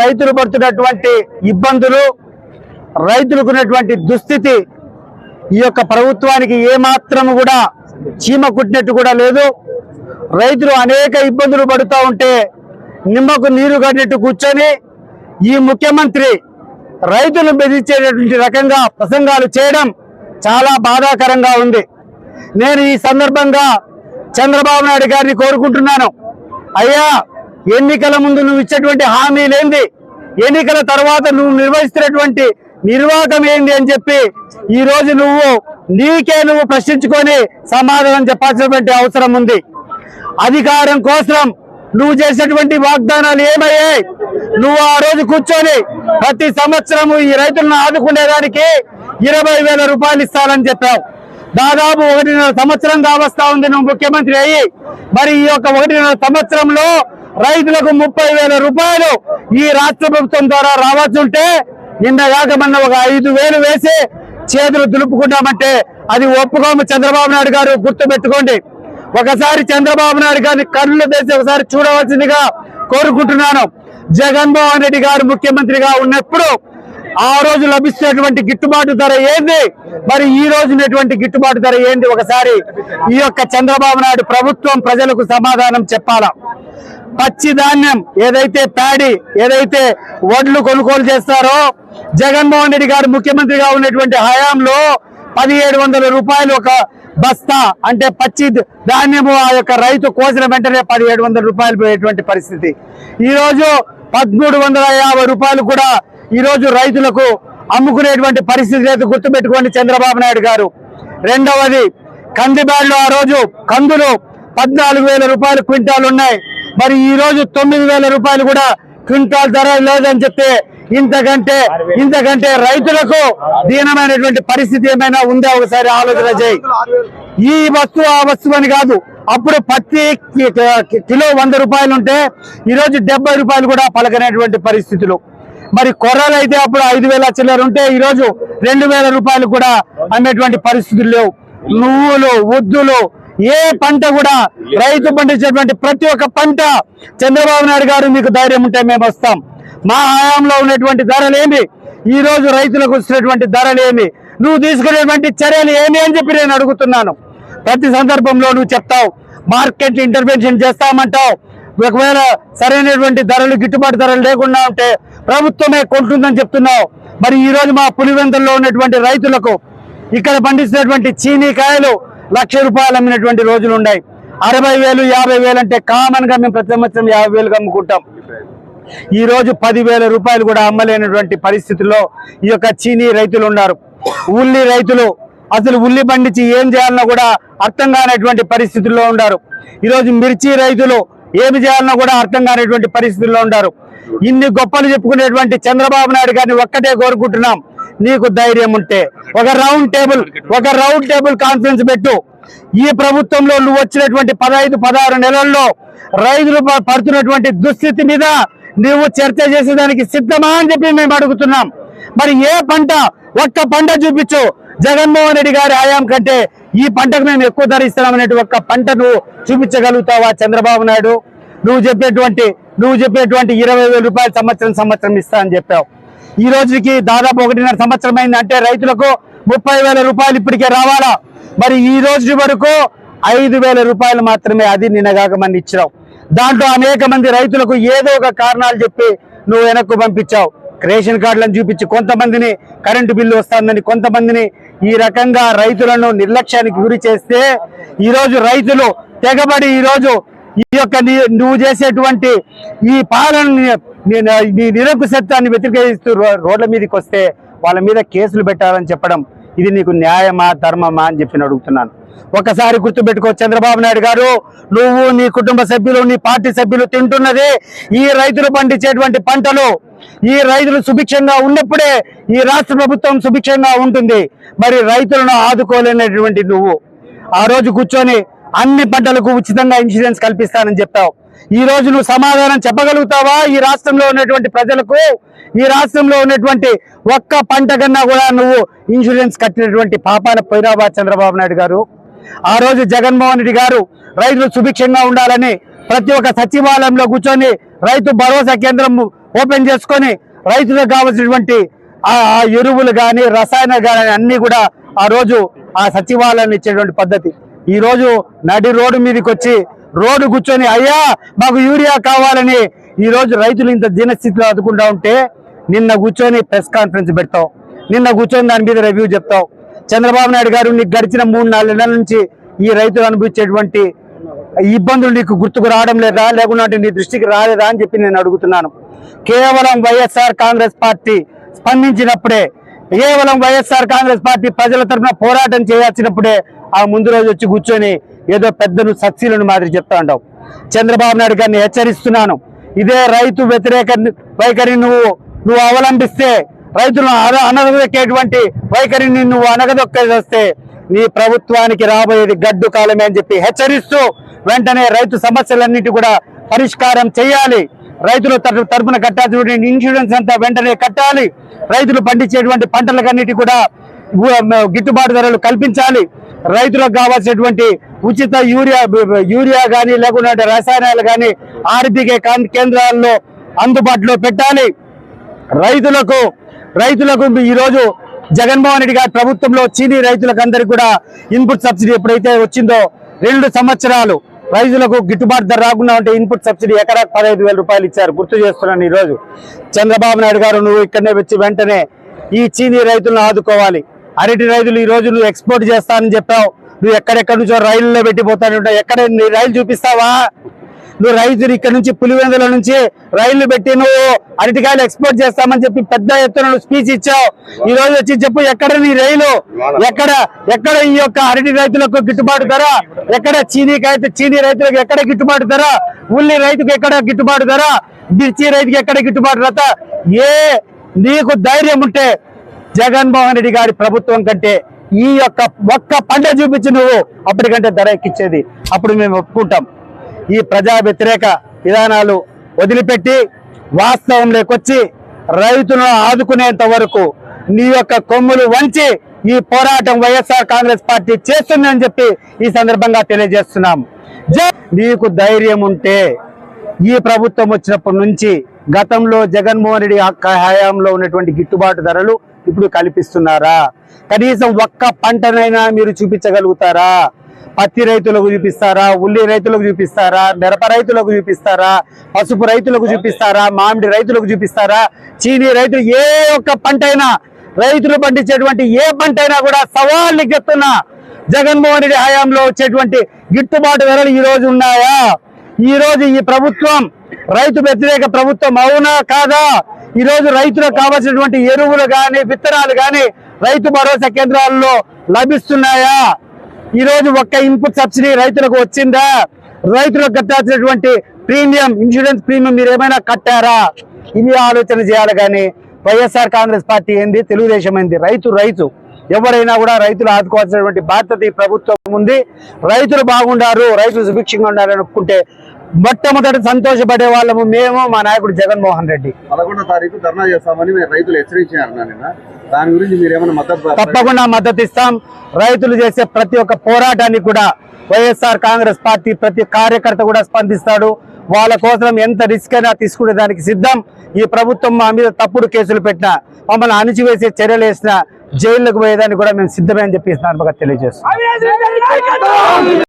రైతులు పడుతున్నటువంటి ఇబ్బందులు రైతులకు ఉన్నటువంటి దుస్థితి ఈ యొక్క ప్రభుత్వానికి ఏమాత్రం కూడా చీమ కుట్టినట్టు కూడా లేదు. రైతులు అనేక ఇబ్బందులు పడుతూ ఉంటే నిమ్మకు నీరు కట్టినట్టు కూర్చొని ఈ ముఖ్యమంత్రి రైతులను బెదిరించేటటువంటి రకంగా ప్రసంగాలు చేయడం చాలా బాధాకరంగా ఉంది. నేను ఈ సందర్భంగా చంద్రబాబు నాయుడు గారిని కోరుకుంటున్నాను. అయ్యా ఎన్నికల ముందు నువ్వు ఇచ్చేటువంటి హామీలేంది? ఎన్నికల తర్వాత నువ్వు నిర్వహిస్తున్నటువంటి నిర్వాహకం ఏంది అని చెప్పి ఈ రోజు నువ్వు నీకే నువ్వు ప్రశ్నించుకొని సమాధానం చెప్పాల్సినటువంటి అవసరం ఉంది. అధికారం కోసం నువ్వు చేసినటువంటి వాగ్దానాలు ఏమయ్యాయి? నువ్వు ఆ రోజు కూర్చొని ప్రతి సంవత్సరము ఈ రైతులను ఆదుకునేదానికి ఇరవై వేల రూపాయలు ఇస్తానని చెప్పావు. దాదాపు ఒకటిన్నర సంవత్సరం కావస్తా ఉంది నువ్వు ముఖ్యమంత్రి అయ్యి. మరి ఈ యొక్క ఒకటిన్నర సంవత్సరంలో రైతులకు ముప్పై వేల రూపాయలు ఈ రాష్ట్ర ప్రభుత్వం ద్వారా రావాల్సింటే నిన్న మొన్న ఒక ఐదు వేలు వేసి చేతులు దులుపుకున్నామంటే అది ఒప్పుకోము చంద్రబాబు నాయుడు గారు గుర్తు పెట్టుకోండి ఒకసారి చంద్రబాబు నాయుడు గారిని కళ్ళు తెసి ఒకసారి చూడవలసిందిగా కోరుకుంటున్నాను. జగన్మోహన్ రెడ్డి గారు ముఖ్యమంత్రిగా ఉన్నప్పుడు ఆ రోజు లభిస్తున్నటువంటి గిట్టుబాటు ధర ఏంది? మరి ఈ రోజు గిట్టుబాటు ధర ఏంది? ఒకసారి ఈ యొక్క చంద్రబాబు నాయుడు ప్రభుత్వం ప్రజలకు సమాధానం చెప్పాలా? పచ్చి ధాన్యం ఏదైతే ప్యాడీ ఏదైతే వడ్లు కొనుగోలు చేస్తారో జగన్మోహన్ రెడ్డి గారు ముఖ్యమంత్రిగా ఉన్నటువంటి హయాంలో పదిహేడు వందల రూపాయలు ఒక బస్తా అంటే పచ్చి ధాన్యము ఆ యొక్క రైతు కోసిన వెంటనే పదిహేడు వందల రూపాయలు పోయేటువంటి పరిస్థితి. ఈరోజు పదమూడు వందల యాభై రూపాయలు కూడా ఈరోజు రైతులకు అమ్ముకునేటువంటి పరిస్థితి లేదు. గుర్తుపెట్టుకోండి చంద్రబాబు నాయుడు గారు. రెండవది కందిబ్యాడ్లో ఆ రోజు కందులు పద్నాలుగు వేల రూపాయలు క్వింటాల్ ఉన్నాయి. మరి ఈ రోజు తొమ్మిది వేల రూపాయలు కూడా క్వింటాల్ ధర లేదని చెప్తే ఇంతకంటే ఇంతకంటే రైతులకు దీనమైనటువంటి పరిస్థితి ఏమైనా ఉందా? ఒకసారి ఆలోచన చేయి. ఈ వస్తువు ఆ వస్తువు అని కాదు. అప్పుడు పత్తి కిలో వంద రూపాయలు ఉంటే ఈరోజు డెబ్బై రూపాయలు కూడా పలకనేటువంటి పరిస్థితులు. మరి కొర్రలు అయితే అప్పుడు ఐదు వేల చిల్లర ఉంటే ఈ రోజు రెండు వేల రూపాయలు కూడా అమ్మేటువంటి పరిస్థితులు లేవు. నువ్వులు ఉద్దులు ఏ పంట కూడా రైతు పండించేటువంటి ప్రతి ఒక్క పంట చంద్రబాబు నాయుడు గారు మీకు ధైర్యం ఉంటే మేము వస్తాం. మా హయాంలో ఉన్నటువంటి ధరలు ఏమి? ఈ రోజు రైతులకు వచ్చినటువంటి ధరలు ఏమి? నువ్వు తీసుకునేటువంటి చర్యలు ఏమి అని చెప్పి నేను అడుగుతున్నాను. ప్రతి సందర్భంలో నువ్వు చెప్తావు మార్కెట్ ఇంటర్వెన్షన్ చేస్తామంటావు. ఒకవేళ సరైనటువంటి ధరలు గిట్టుబాటు ధరలు లేకుండా ఉంటే ప్రభుత్వమే కొంటుందని చెప్తున్నావు. మరి ఈ రోజు మా పులివెందుల్లో ఉన్నటువంటి రైతులకు ఇక్కడ పండిస్తున్నటువంటి చీనీ కాయలు లక్ష రూపాయలు అమ్మినటువంటి రోజులు ఉన్నాయి. అరవై వేలు యాభై వేలు అంటే కామన్గా మేము ప్రతి సంవత్సరం యాభై వేలుగా అమ్ముకుంటాం. ఈ రోజు పదివేల రూపాయలు కూడా అమ్మలేనటువంటి పరిస్థితుల్లో ఈ యొక్క చీనీ రైతులు ఉన్నారు. ఉల్లి రైతులు అసలు ఉల్లి పండించి ఏం చేయాలన్నా కూడా అర్థం కానటువంటి పరిస్థితుల్లో ఉన్నారు. ఈరోజు మిర్చి రైతులు ఏమి చేయాలన్నా కూడా అర్థం కానటువంటి పరిస్థితుల్లో ఉన్నారు. ఇన్ని గొప్పలు చెప్పుకునేటువంటి చంద్రబాబు నాయుడు గారిని ఒక్కటే కోరుకుంటున్నాం. నీకు ధైర్యం ఉంటే ఒక రౌండ్ టేబుల్ ఒక రౌండ్ టేబుల్ కాన్ఫరెన్స్ పెట్టు. ఈ ప్రభుత్వంలో నువ్వు వచ్చినటువంటి పదహైదు పదహారు నెలల్లో రైతులు పడుతున్నటువంటి దుస్థితి మీద నువ్వు చర్చ చేసేదానికి సిద్ధమా అని చెప్పి మేము అడుగుతున్నాం. మరి ఏ పంట ఒక్క పంట చూపించు. జగన్మోహన్ రెడ్డి గారి హయాం కంటే ఈ పంటకు మేము ఎక్కువ ధర ఇస్తున్నామనేటి ఒక్క పంట నువ్వు చూపించగలుగుతావా చంద్రబాబు నాయుడు? నువ్వు చెప్పేటువంటి నువ్వు చెప్పేటువంటి ఇరవై వేల రూపాయలు సంవత్సరం సంవత్సరం ఇస్తా అని చెప్పావు. ఈ రోజుకి దాదాపు ఒకటిన్నర సంవత్సరం అయింది అంటే రైతులకు ముప్పై వేల రూపాయలు ఇప్పటికే రావాలా? మరి ఈ రోజు వరకు ఐదు వేల రూపాయలు మాత్రమే అది నిన్నగాక మన ఇచ్చినావు. దాంట్లో అనేక మంది రైతులకు ఏదో ఒక కారణాలు చెప్పి నువ్వు వెనక్కు పంపించావు. రేషన్ కార్డులను చూపించి కొంతమందిని కరెంటు బిల్లు వస్తుందని కొంతమందిని ఈ రకంగా రైతులను నిర్లక్ష్యానికి గురి చేస్తే ఈరోజు రైతులు తెగబడి ఈరోజు ఈ యొక్క నీ- నువ్వు చేసేటువంటి ఈ పాలన నీ నిరంకుశత్వాన్ని వ్యతిరేకిస్తూ రో- రోడ్ల మీదకి వస్తే వాళ్ళ మీద కేసులు పెట్టాలని చెప్పడం ఇది నీకు న్యాయమా ధర్మమా అని చెప్పి అడుగుతున్నాను. ఒకసారి గుర్తుపెట్టుకో చంద్రబాబు నాయుడు గారు నువ్వు నీ కుటుంబ సభ్యులు నీ పార్టీ సభ్యులు తింటున్నది ఈ రైతులు పండించేటువంటి పంటలు. ఈ రైతులు సుభిక్షంగా ఉన్నప్పుడే ఈ రాష్ట్ర ప్రభుత్వం సుభిక్షంగా ఉంటుంది. మరి రైతులను ఆదుకోలేనటువంటి నువ్వు. ఆ రోజు కూర్చొని అన్ని పంటలకు ఉచితంగా ఇన్సూరెన్స్ కల్పిస్తానని చెప్పావు. ఈ రోజు నువ్వు సమాధానం చెప్పగలుగుతావా? ఈ రాష్ట్రంలో ఉన్నటువంటి ప్రజలకు ఈ రాష్ట్రంలో ఉన్నటువంటి ఒక్క పంట కన్నా కూడా నువ్వు ఇన్సూరెన్స్ కట్టినటువంటి పాపాన పోయిరాబా చంద్రబాబు నాయుడు గారు? ఆ రోజు జగన్మోహన్ రెడ్డి గారు రైతులు సుభిక్షంగా ఉండాలని ప్రతి ఒక్క సచివాలయంలో కూర్చొని రైతు భరోసా కేంద్రం ఓపెన్ చేసుకొని రైతులకు కావలసినటువంటి ఆ ఆ ఎరువులు కానీ రసాయనాలు కానీ అన్నీ కూడా ఆ రోజు ఆ సచివాలయాన్ని ఇచ్చేటువంటి పద్ధతి. ఈరోజు నడి రోడ్డు మీదకి వచ్చి రోడ్డు కూర్చొని అయ్యా మాకు యూరియా కావాలని. ఈరోజు రైతులు ఇంత దీనస్థితిలో అదుకుంటా ఉంటే నిన్న కూర్చొని ప్రెస్ కాన్ఫరెన్స్ పెడతావు నిన్న కూర్చొని దాని మీద రివ్యూ చెప్తావు చంద్రబాబు నాయుడు గారు నీకు గడిచిన మూడు నాలుగు నెలల నుంచి ఈ రైతులు అనుభవించేటువంటి ఇబ్బందులు నీకు గుర్తుకు రావడం లేదా లేకుంటే నీ దృష్టికి రాలేదా అని చెప్పి నేను అడుగుతున్నాను. కేవలం వైఎస్ఆర్ కాంగ్రెస్ పార్టీ స్పందించినప్పుడే కేవలం వైఎస్ఆర్ కాంగ్రెస్ పార్టీ ప్రజల తరఫున పోరాటం చేయాల్సినప్పుడే ఆ ముందు రోజు వచ్చి కూర్చొని ఏదో పెద్దలు సక్సీలను మాదిరి చెప్తా ఉంటావు చంద్రబాబు నాయుడు గారిని హెచ్చరిస్తున్నాను. ఇదే రైతు వ్యతిరేక వైఖరి నువ్వు నువ్వు అవలంబిస్తే రైతులను అన- అనగదొక్కేటువంటి వైఖరిని నువ్వు అనగదొక్కేస్తే నీ ప్రభుత్వానికి రాబోయేది గడ్డు కాలమే అని చెప్పి హెచ్చరిస్తూ వెంటనే రైతు సమస్యలన్నిటి కూడా పరిష్కారం చేయాలి రైతులు తరఫు- తరపున కట్టాల్సినటువంటి ఇన్సూరెన్స్ అంతా వెంటనే కట్టాలి. రైతులు పండించేటువంటి పంటలకన్నిటి కూడా గిట్టుబాటు ధరలు కల్పించాలి. రైతులకు కావాల్సినటువంటి ఉచిత యూరియా యూరియా కానీ లేకుంటే రసాయనాలు కానీ ఆర్థిక కేంద్రాల్లో అందుబాటులో పెట్టాలి. రైతులకు రైతులకు ఈరోజు జగన్మోహన్ రెడ్డి గారి ప్రభుత్వంలో చీనీ రైతులకు అందరికీ కూడా ఇన్పుట్ సబ్సిడీ ఎప్పుడైతే వచ్చిందో రెండు సంవత్సరాలు రైతులకు గిట్టుబాటు ధర రాకుండా ఉంటే ఇన్పుట్ సబ్సిడీ ఎకరాకు పదహైదు వేల రూపాయలు ఇచ్చారు. గుర్తు చేస్తున్నాను ఈ రోజు చంద్రబాబు నాయుడు గారు నువ్వు ఇక్కడనే వచ్చి వెంటనే ఈ చీనీ రైతులను ఆదుకోవాలి. అరటి రైతులు ఈ రోజు నువ్వు ఎక్స్పోర్ట్ చేస్తానని చెప్పావు. నువ్వు ఎక్కడెక్కడి నుంచో రైలులో పెట్టిపోతానంటావు ఎక్కడ నీ రైలు చూపిస్తావా? నువ్వు రైతులు ఇక్కడ నుంచి పులివెందుల నుంచి రైళ్ళు పెట్టి నువ్వు అరటికాయలు ఎక్స్పోర్ట్ చేస్తామని చెప్పి పెద్ద ఎత్తున నువ్వు స్పీచ్ ఇచ్చావు. ఈ రోజు వచ్చి చెప్పు ఎక్కడ నీ రైలు? ఎక్కడ ఎక్కడ ఈ యొక్క అరటి రైతులకు గిట్టుబాటు ధర? ఎక్కడ చీనీకైతే చీనీ రైతులకు ఎక్కడ గిట్టుబాటు ధర? ఉల్లి రైతుకు ఎక్కడ గిట్టుబాటు ధర? మిర్చి రైతుకి ఎక్కడ గిట్టుబాటు ధర? ఏ నీకు ధైర్యం ఉంటే జగన్మోహన్ రెడ్డి గారి ప్రభుత్వం కంటే ఈ యొక్క ఒక్క పంట చూపించి నువ్వు అప్పటికంటే ధర ఎక్కించేది. అప్పుడు మేము ఒప్పుకుంటాం. ఈ ప్రజా వ్యతిరేక విధానాలు వదిలిపెట్టి వాస్తవంలోకి వచ్చి రైతులను ఆదుకునేంత వరకు నీ యొక్క కొమ్ములు వంచి ఈ పోరాటం వైఎస్ఆర్ కాంగ్రెస్ పార్టీ చేస్తుందని చెప్పి ఈ సందర్భంగా తెలియజేస్తున్నాం. నీకు ధైర్యం ఉంటే ఈ ప్రభుత్వం వచ్చినప్పటి నుంచి గతంలో జగన్మోహన్ రెడ్డి హయాంలో ఉన్నటువంటి గిట్టుబాటు ధరలు ఇప్పుడు కల్పిస్తున్నారా? కనీసం ఒక్క పంటనైనా మీరు చూపించగలుగుతారా? పత్తి రైతులకు చూపిస్తారా? ఉల్లి రైతులకు చూపిస్తారా? మిరప రైతులకు చూపిస్తారా? పసుపు రైతులకు చూపిస్తారా? మామిడి రైతులకు చూపిస్తారా? చీనీ రైతులు ఏ ఒక్క పంట అయినా రైతులు పండించేటువంటి ఏ పంట అయినా కూడా సవాళ్ళు గెత్తున్న జగన్మోహన్ రెడ్డి హయాంలో వచ్చేటువంటి గిట్టుబాటు ధరలు ఈ రోజు ఉన్నాయా? ఈ రోజు ఈ ప్రభుత్వం రైతు వ్యతిరేక ప్రభుత్వం అవునా కాదా? ఈ రోజు రైతులకు కావాల్సినటువంటి ఎరువులు కానీ విత్తనాలు కానీ రైతు భరోసా కేంద్రాల్లో లభిస్తున్నాయా? ఈ రోజు ఒక్క ఇన్పుట్ సబ్సిడీ రైతులకు వచ్చిందా? రైతులకు కట్టాల్సినటువంటి ప్రీమియం ఇన్సూరెన్స్ ప్రీమియం మీరు ఏమైనా కట్టారా? ఇది ఆలోచన చేయాలి కానీ వైఎస్ఆర్ కాంగ్రెస్ పార్టీ ఏంది? తెలుగుదేశం ఏంది? రైతు రైతు. ఎవరైనా కూడా రైతులు ఆదుకోవాల్సినటువంటి బాధ్యత ఈ ప్రభుత్వం ఉంది. రైతులు బాగుండారు రైతులు సుభిక్షంగా ఉండాలని ఒప్పుకుంటే మొట్టమొదటి సంతోషపడే వాళ్ళము మేము మా నాయకుడు జగన్మోహన్ రెడ్డి. పదకొండో తారీఖు ధర్నా చేస్తామని రైతులు దాని గురించి మద్దతు తప్పకుండా మద్దతు ఇస్తాం. రైతులు చేసే ప్రతి ఒక్క పోరాటాన్ని కూడా వైఎస్ఆర్ కాంగ్రెస్ పార్టీ ప్రతి కార్యకర్త కూడా స్పందిస్తాడు. వాళ్ళ కోసం ఎంత రిస్క్ అయినా తీసుకునే దానికి సిద్ధం. ఈ ప్రభుత్వం మా మీద తప్పుడు కేసులు పెట్టినా మమ్మల్ని అణిచివేసే చర్యలు వేసినా జైళ్ళకు పోయేదానికి కూడా మేము సిద్ధమే అని చెప్పి తెలియజేస్తాం